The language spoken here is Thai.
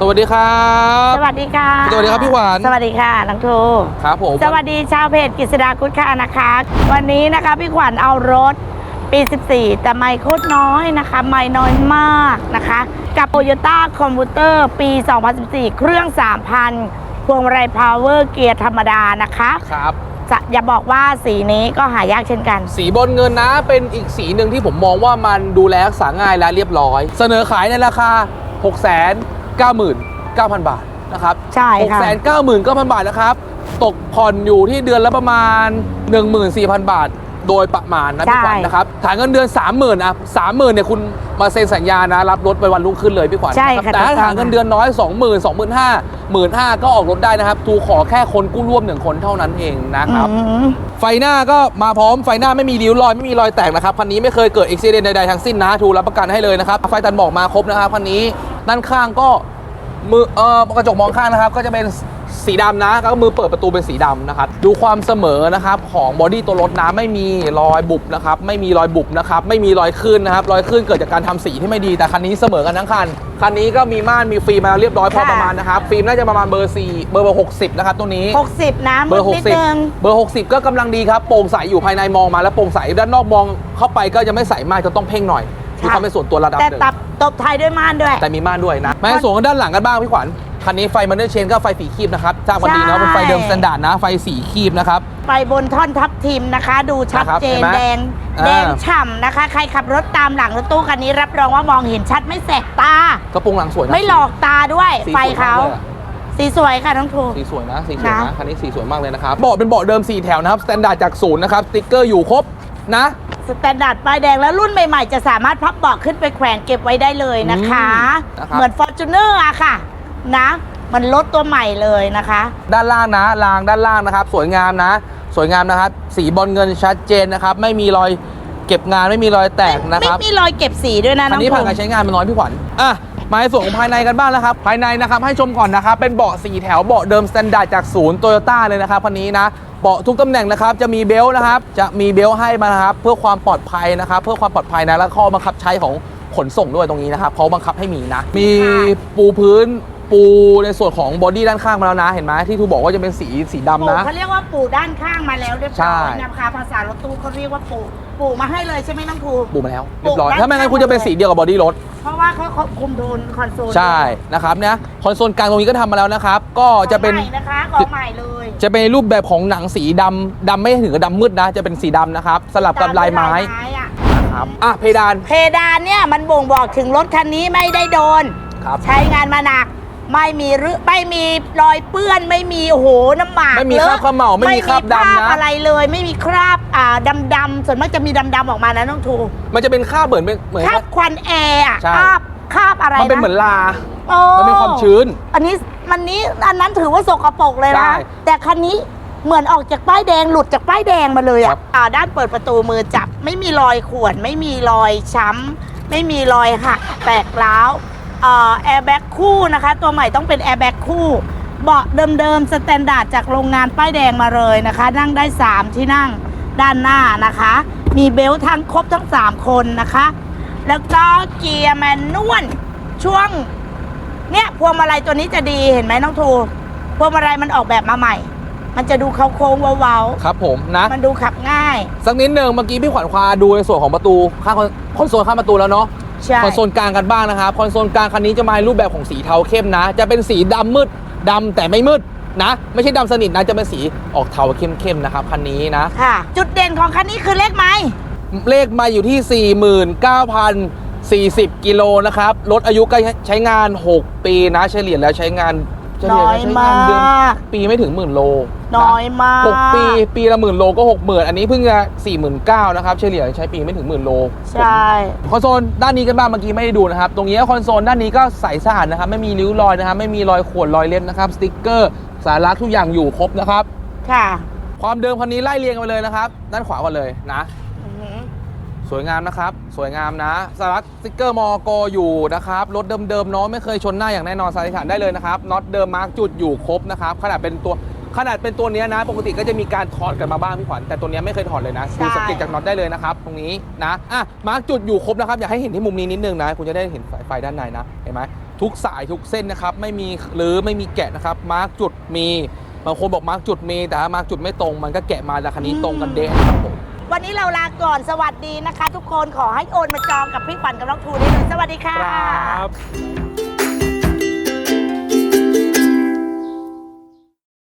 สวัสดีครับสวัสดีค่ะสวัสดีครับพี่หวานสวัสดีค่ะน้องทูครับผมสวัสดีชาวเพจกฤษดาคุดค่ะนะคะ วันนี้นะคะพี่ขวัญเอารถปี 14 แต่ไม่โคตรน้อยนะคะ ไม่น้อยมากนะคะ กับ Toyota c o m p u t e r ปี 2014 เครื่อง 3,000 พวงมาลัยพาวเวอร์เกียร์ธรรมดานะคะครับจะอย่าบอกว่าสีนี้ก็หายากเช่นกัน สีบนเงินนะเป็นอีกสีหนึ่งที่ผมมองว่ามันดูแลรักษาง่ายและเรียบร้อย เสนอขายในราคา6 9 9 0 0 0 บาทนะครับใช่ค่ะ 6 9 9 0 0 0 บาทนะครับ ตกผ่อนอยู่ที่เดือนละประมาณ 14,000 บาท โดยประมาณนะพี่ขวัญใช่ นะครับฐานเงินเดือน 30,000อะ30,000เนี่ยคุณ มาเซ็นสัญญานะรับรถไปวันรุ่งขึ้นเลยพี่ขวัญใช่นะครับค่ะแต่ถ้าถูกต้องฐานเงินเดือนน้อย 20,000 25,000 15,000ก็ออกรถได้นะครับทูขอแค่คนกู้ร่วมหนึ่งคนเท่านั้นเองนะครับอืมไฟหน้าก็มาพร้อมไฟหน้าไม่มีริ้วรอยไม่มีรอยแตกนะครับคันนี้ไม่เคยเกิดอุบิเหตุใดๆทั้งสิ้นนะทูรับประกันให้เลยนะครับไฟตันบอกมาครบนะครับคันนี้ด้านข้างก็มือเอ่อกระจกมองข้างนะครับก็จะเป็น สีดำนะแล้วก็มือเปิดประตูเป็นสีดำนะครับดูความเสมอนะครับของบอดี้ตัวรถนะไม่มีรอยบุบนะครับไม่มีรอยบุบนะครับไม่มีรอยขึ้นนะครับรอยขึ้นเกิดจากการทำสีที่ไม่ดีแต่คันนี้เสมอกันทั้งคันคันนี้ก็มีม่านมีฟิล์มมาเรียบร้อยพอค่ะประมาณนะครับฟิล์มน่าจะประมาณเบอร์4เบอร์เบอร์60นะครับตัวนี้ 60 นะเบอร์มืดนิดนึง60เบอร์60ก็กำลังดีครับโปร่งใสอยู่ภายในมองมาแล้วโปร่งใสด้านนอกมองเข้าไปก็จะไม่ใสมากจะต้องเพ่งหน่อยมีความเป็นส่วนตัวระดับหแต่นึ่งตับตบท้ายด้วยม่านด้วย แต่มีม่านด้วยนะมาในส่วนของด้านหลังกันบ้างพี่ขวัญ คันนี้ไฟมันเดอร์เชนก็ไฟสีคีบนะครับทราบวันดีเนาะเป็นไฟเดิมสแตนดาร์ดนะ ไฟสีคีบนะครับ ไปบนท่อนทับทิมนะคะ ดูชัดเจนนะครับเห็นไหมแดงอ่า แดงฉ่ำนะคะ ใครขับรถตามหลังรถตู้คันนี้รับรองว่ามองเห็นชัดไม่แสบตา กระโปรงหลังสวยนะไม่หลอกตาด้วย สีไฟสวยมเขากลยอะ สีสวยค่ะน้องทู สีสวยนะสีสวยนะนะคันนี้สีสวยมากเลยนะครับเบาะเป็นเบาะเดิม 4 แถวนะครับสแตนดาร์ดจากศูนย์นะครับสติ๊กเกอร์อยู่ครบนะ สแตนดาร์ดป้ายแดงแล้วรุ่นใหม่ๆ จะสามารถพับเบาะขึ้นไปแขวนเก็บไว้ได้เลยนะคะ อืมนะครับ เหมือน f o r t u n e r อะค่ะ นะ มันรถตัวใหม่เลยนะคะ ด้านล่างนะรางด้านล่างนะครับ สวยงามนะ สวยงามนะครับ สีบอลเงินชัดเจนนะครับ ไม่มีรอยเก็บงานไม่มีรอยแตกนะไม่ครับมีรอยเก็บสีด้วยนะคัน้นองนี้ทูผ่านการใช้งานมาน้อยพี่ขวัญอะมาในส่วนของภายในกันบ้างนะครับ ภายในนะครับให้ชมก่อนนะครับ เป็นเบาะสีแถวเบาะเดิมสแตนดาร์ดจากศูนย์โตโยต้าเลยนะครับคันนี้นะเบาะทุกตำแหน่งนะครับ จะมีเบลต์นะครับ จะมีเบลต์ให้มานะครับ เพื่อความปลอดภัยนะครับ เพื่อความปลอดภัยนะ แล้วข้อบังคับใช้ของขนส่งด้วยตรงนี้นะครับเขาบังคับให้มีนะ มีปูพื้น ปูในส่วนของบอดี้ด้านข้างมาแล้วนะ เห็นไหมที่ทูบอกว่าจะเป็นสีสีดำปู่นะ เขาเรียกว่าปู่ด้านข้างมาแล้วเรียบใช่ร้อยนะคะภาษารถตู้เขาเรียกว่าปู่ปู่มาให้เลยใช่ไหมน้องทูปูมาแล้วปูเรียบร้อยด้านถ้าไม่งั้นคุณจะเป็นสีเดียวกับบอดี้รถ เพราะว่าเขาเขาคุมโทนคอนโซลใช่นะครับเนี่ยคอนโซลกลางตรงนี้ก็ทำมาแล้วนะครับ ก็จะเป็น ของใหม่นะคะของใหม่เลย จะเป็นรูปแบบของหนังสีดำดำไม่ถึงกับดำมืดนะ จะเป็นสีดำนะครับ สลับกับลายไม้อะ นะครับอะเพดาน เพดานเนี่ยมันบ่งบอกถึงรถคันนี้ไม่ได้โดน ครับ ใช้งานมาหนัก ไม่มีรึไม่มีรอยเปื้อนไม่มีโอ้โหน้ำหมากไม่มีเลคราบอะเขม่าไม่มีคราบดำไม่มีนะ อะไรเลย ไม่มีคราบอ่าดำๆส่วนมากจะมีดำๆออกมานะน้องทูมันจะเป็นคราบเหมือนเป็นเหมือน คราบควันแอร์อะใช่ คราบคราบอะไรมันเป็นเหมือนลา โอ้มันเป็นความชื้น อันนี้มันนี้อันนั้นถือว่าสกปรกเลยใช่นะแต่คันนี้เหมือนออกจากป้ายแดงหลุดจากป้ายแดงมาเลยครัอะบ อ่าด้านเปิดประตูมือจับ ไม่มีรอยข่วนไม่มีรอยช้ำไม่มีรอยหักแตกร้าวอ่า แอร์แบ็กคู่นะคะ ตัวใหม่ต้องเป็นแอร์แบ็กคู่ เบาะเดิมๆสแตนดาร์ดจากโรงงานป้ายแดงมาเลยนะคะ นั่งได้ 3 ที่นั่งด้านหน้านะคะ มีเบลต์ทั้งครบทั้ง 3 คนนะคะ แล้วก็เกียร์แมนนวลช่วง เนี่ยพวงมาลัยตัวนี้จะดีเห็นไหมน้องทูพวงมาลัยมันออกแบบมาใหม่ มันจะดูเขาโค้งๆเว้าครับผมนะ ๆมันดูขับง่าย สักนิดหนึ่งเมื่อกี้พี่ขวัญควาดูในส่วนของประตูข้างคอนคอนโซลข้างประตูแล้วเนาะ ใช่ คอนโซลกลางกันบ้างนะครับคอนโซลกลางคันนี้จะมาในรูปแบบของสีเทาเข้มนะ จะเป็นสีดำมืดดำแต่ไม่มืดนะ ไม่ใช่ดำสนิทนะจะเป็นสีออกเทาเข้มๆนะครับคันนี้นะ ค่ะ จุดเด่นของคันนี้คือเลขไม้เลขมาอยู่ที่ 49,040 กิโลนะครับ รถอายุก็ใช้งาน 6 ปีนะ เฉลี่ยแล้วใช้งาน เฉลี่น้อยแล้วใช้มางานเดือนกปีไม่ถึงหมื่นโละน้อยมาก หกปี ปีละหมื่นโลก็หกหมื่นอันนี้เพิ่งจะสี่หมื่นเก้านะครับ เฉลี่ยใช้ปีไม่ถึงหมื่นโลใช่ คอนโซลด้านนี้กันบ้างเมื่อกี้ไม่ได้ดูนะครับ ตรงนี้คอนโซลด้านนี้ก็ใสสะอาดนะครับ ไม่มีริ้วรอยนะครับ ไม่มีรอยข่วนรอยเล็บนะครับ สติ๊กเกอร์ สาระทุกอย่างอยู่ครบนะครับ ค่ะ ความเดิมคันนี้ไล่เรียงกันไปเลยนะครับ ด้านขวาก่อนเลยนะอือหือ สวยงามนะครับ สวยงามนะสารักสติ๊กเกอร์มอกอยู่นะครับ รถเดิมๆเนาะไม่เคยชนหน้าอย่างแน่นอนสันนิษฐานได้เลยนะครับน็อตเดิมมาร์กจุดอยู่ครบนะครับ ขนาดเป็นตัวขนาดเป็นตัวเนี้ยนะ ปกติก็จะมีการถอดกันมาบ้างพี่ขวัญแต่ตัวเนี้ยไม่เคยถอดเลยนะดูสังเกตจากน็อตได้เลยนะครับ ตรงนี้นะอะมาร์กจุดอยู่ครบนะครับอยากให้เห็นที่มุมนี้นิดนึงนะ คุณจะได้เห็นสายไฟด้านในนะเห็นไหมทุกสายทุกเส้นนะครับไม่มีหรือไม่มีแกะนะครับมาร์กจุดมีบางคนบอกมาร์กจุดมีแต่ถ้ามาร์กจุดไม่ตรงมันก็แกะมาแต่คันนี้ตรงกันเด้นะครับผม วันนี้เราลาก่อนสวัสดีนะคะ ทุกคนขอให้โอนมาจองกับพี่ขวัญกับน้องทูได้เลยสวัสดีค่ะ ครับ